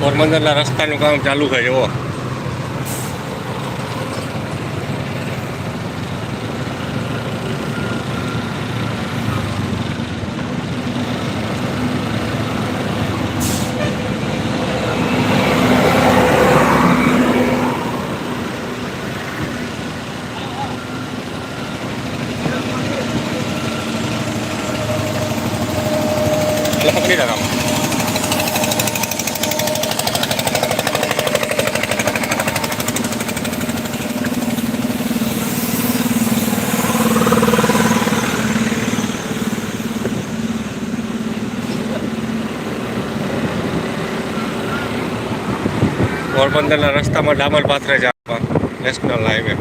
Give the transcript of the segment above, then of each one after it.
પોરબંદરના રસ્તાનું કામ ચાલુ છે જુઓ એટલે પકડી રાખો પોરબંદરના રસ્તામાં ડામર પાથરે આપવા નેશનલ હાઈવે.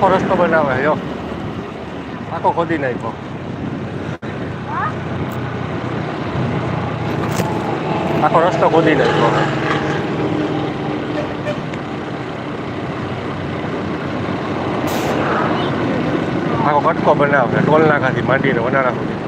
આખો રસ્તો બનાવે જો આખો ખોદી નાખ્યો. આખો રસ્તો ખોદી નાખ્યો. આખો કટકો બનાવે ટોલ નાકાથી માંડીને વનાળા સુધી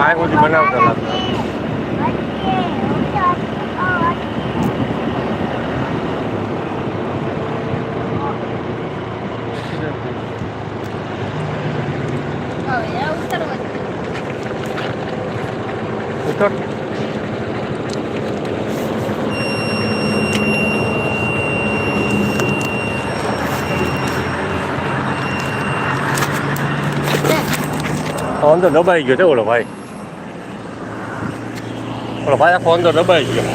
આ સુધી બનાવતા લાગતા ઉતર અંદર દબાઈ ગયો છે ઓલો ભાઈ. ઓલો ભાઈ આખો અંદર દબાઈ ગયો.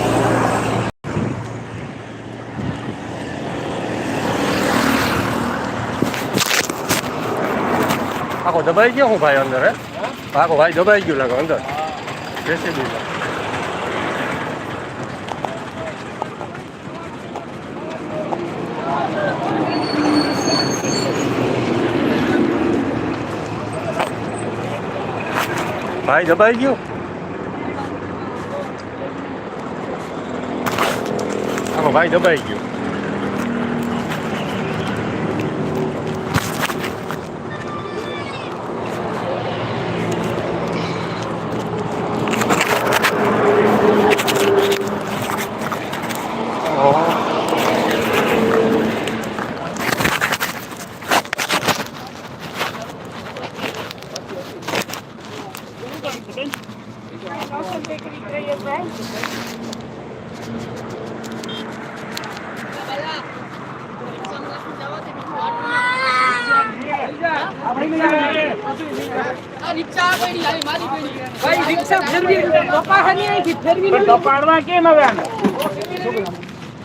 આખો દબાઈ ગયો હું ભાઈ અંદર હે? આખો ભાઈ દબાઈ ગયો લાગે અંદર. જેસીબી ભાઈ દબાઈ ગયો? આખો ભાઈ દબાઈ ગયો. ફેરવી કપાડવા કેમ હવે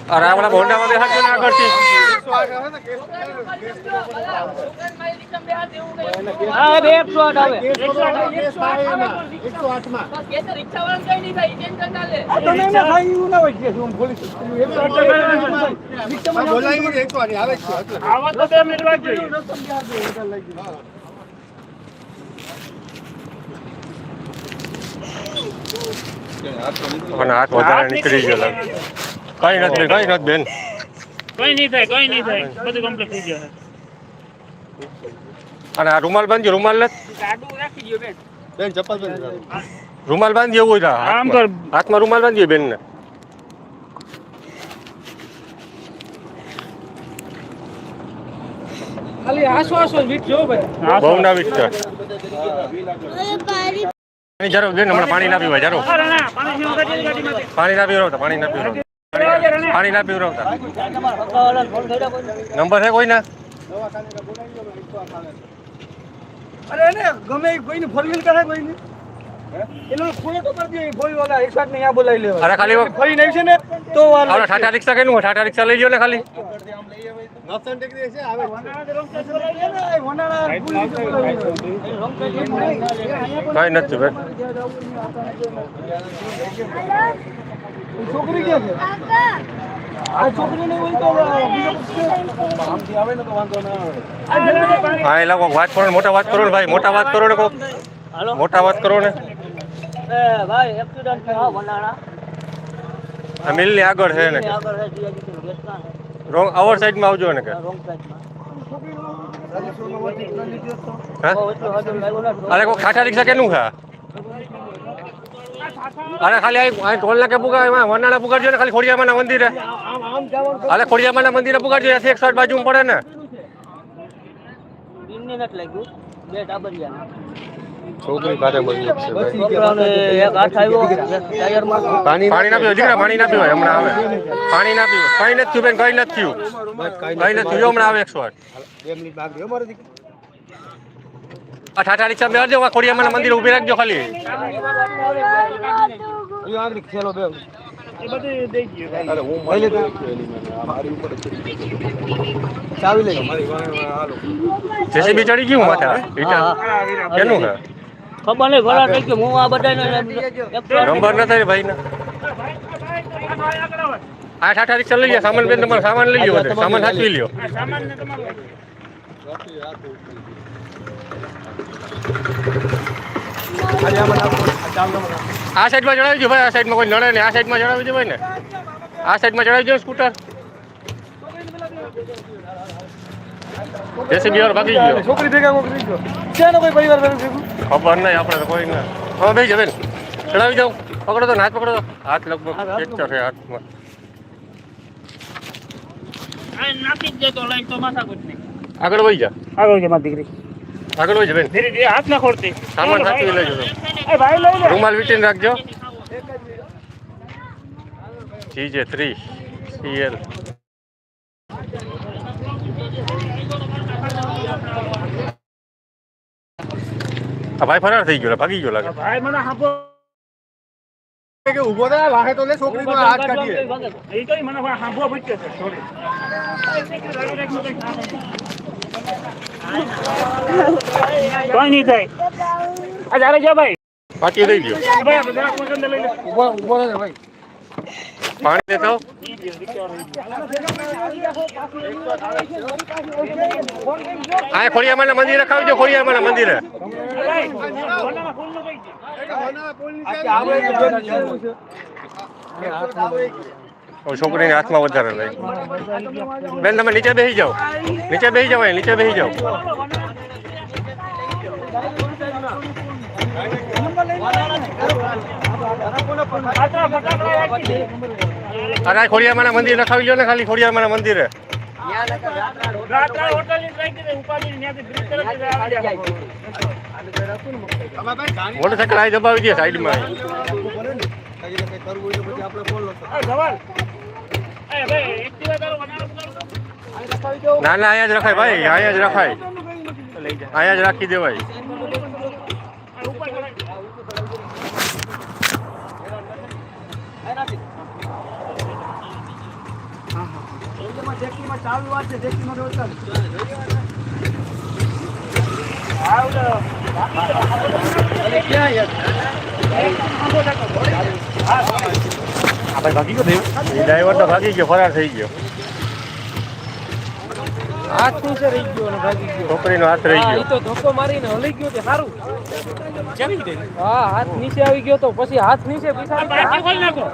આને? અરે આપણા ભોંડામાં બેહાડજો ને આગળથી હા, હવે એકસો આઠ આવે. નહીં ભાઈ, એકસો આઠ ટકા આવો. તો બે મિનિટ વાત જોઈએ. અને હાથ વધારે નીકળી ગયો લાગે. કઈ નથી કઈ નથી બેન. કઈ નહીં થાય કઈ નહીં થાય. બધું કમ્પ્લીટ થઈ જશે અને આ રૂમાલ બાંધજો રૂમાલ નથી ગાડું રાખી દો બેન રૂમાલ બાંધી એવું હોય તો આમ હાથમાં. કર. હાથમાં રૂમાલ બાંધ્યો બેન ને ખાલી આસો આસો વીટ જો ભાઈ. હા, બહુ ના વિચાર પાણી જરૂર બેન હમણાં પાણી ના પીવાય. પાણી ના પીવડાવતા પાણી ના પીવડાવતા પાણી ના પીવડાવતા નંબર છે કોઈ ના અરે ગમે કોઈની ફોર વ્હીલ કરે કોઈની એનો ફોન તો કરી દે ફોઈ વાળા એક સાથ અહીંયા બોલાવી લેવા અરે ખાલી ફરી નહીં છે ને તો આપણે ટાટા રિક્ષા કેનું? ટાટા રિક્ષા લઈ ગયો ને ખાલી કઈ નથી ભાઈ છોકરી કે છે? આ છોકરી ને હોય તો બીજો આવે ને તો વાંધો ના આવે. હા એ લોકો વાત કરો ને મોટા વાત કરો ને ભાઈ મોટા વાત કરો ને કોક. મોટા વાત કરો ને. ભાઈ એક્સિડન્ટ થયો આ મિલની આગળ છે ને આગળ છે જીઆઈડી વેચના છે. રોંગ અવર સાઈડમાં આવજો ને કે? રોંગ લાગ્યું નથી. અરે કોઈ ખાટા રિક્ષા કેનું ખા અરે ખાલી આ આ ટોલ નાકે પુગા એમાં વનાળા પુગાડજો ને ખાલી ખોડિયામાના મંદિરે. અરે ખોડિયામાના મંદિરે પુગાડજો ત્યાંથી એક સાઈડ બાજુ પડે ને. છોકરી પાસે મળી પાણી પાણી ના પીવો દીકરા પાણી ના પીવાય હમણાં આવે. પાણી ના પીવો કઈ નથી થયું બેન કઈ નથી થયું. કઈ નથી થયું હમણાં આવે એકસો આઠ આ ટાટા રિક્ષા બેસજો આ મંદિર મંદિરે ઊભી રાખજો ખાલી. ચાવી લઈ. જેસીબી ચડી ગયું માથા? કેનું ખબર નહીં ઘોડા થઈ ગયું. હું આ બધા નંબર નથી ભાઈ ને આ ટાટા રિક્ષા લઈ ગયા સામાન બેન તમારો સામાન લઈ ગયો બધે. સામાન સાચવી લ્યો. આ સાઈડમાં ચડાવી દો ભાઈ આ સાઈડમાં કોઈ લડે નહીં. આ સાઈડમાં ચડાવી દો ભાઈ ને. આ સાઈડમાં ચડાવી દો સ્કૂટર. જેસીબી વાર ભાગી ગયો. છોકરી ભેગા કોક ગયો છે કોઈ પરિવાર ભેગું ખબર નહીં આપણે તો કોઈ ના. હા ભાઈ જવેન ચડાવી જાઓ પકડો તો હાથ પકડો હાથ લગભગ ફ્રેક્ચર છે હાથમાં. જ આગળ વહી જા. આગળ મારી દીકરી. આગળ હોય બેન ધીરે ધીરે હાથ ના ખોડતી સામાન સાચવી લેજો એ ભાઈ લઈ લે. રૂમાલ વીટીને રાખજો. GJ three CL. આ ભાઈ ફરાર થઈ ગયો ભાગી ગયો લાગે. ભાઈ મને હાપો. કે ઊભો થા વાહે તો લે છોકરી નો હાથ કાઢીએ. એ તો મને હાંભો ભટકે છે કોઈ નહીં થાય. આ જારે જો ભાઈ? પાટી દઈ દો ઊભો ઊભો રહે ભાઈ. પાણી દેતો આ ખોડિયામાના મંદિરે ખાવજો ખોડિયામાના મંદિરે. ભાઈ છોકરીને હાથમાં વધારે રહે. બેન, તમે નીચે બેસી જાઓ. નીચે બેસી જાઓ નીચે બેસી જાઓ. અરે ખોડિયામાના મંદિર લખાવી લો ને ખાલી ખોડિયામાના મંદિરે. મોટરસાયકલ આ દબાવી દે સાઈડમાં. સવાલ કઈ કરવું હોય પછી આપણે બોલો ના ના અહીંયા જ રખાય ભાઈ અહીંયા જ રખાય. અહીંયા જ રાખી દેવાય. ઉપર ચાલુ વાત છે જેટલી માં ચાલુ એ ડ્રાઈવર તો ભાગી ગયો. ફરાર થઈ ગયો. હાથ નીચે રહી ગયો અને ભાગી ગયો. છોકરીનો હાથ રહી ગયો તો ધક્કો મારીને હલી ગયો. તે સારું હા હાથ નીચે આવી ગયો તો પછી હાથ નીચે નાખો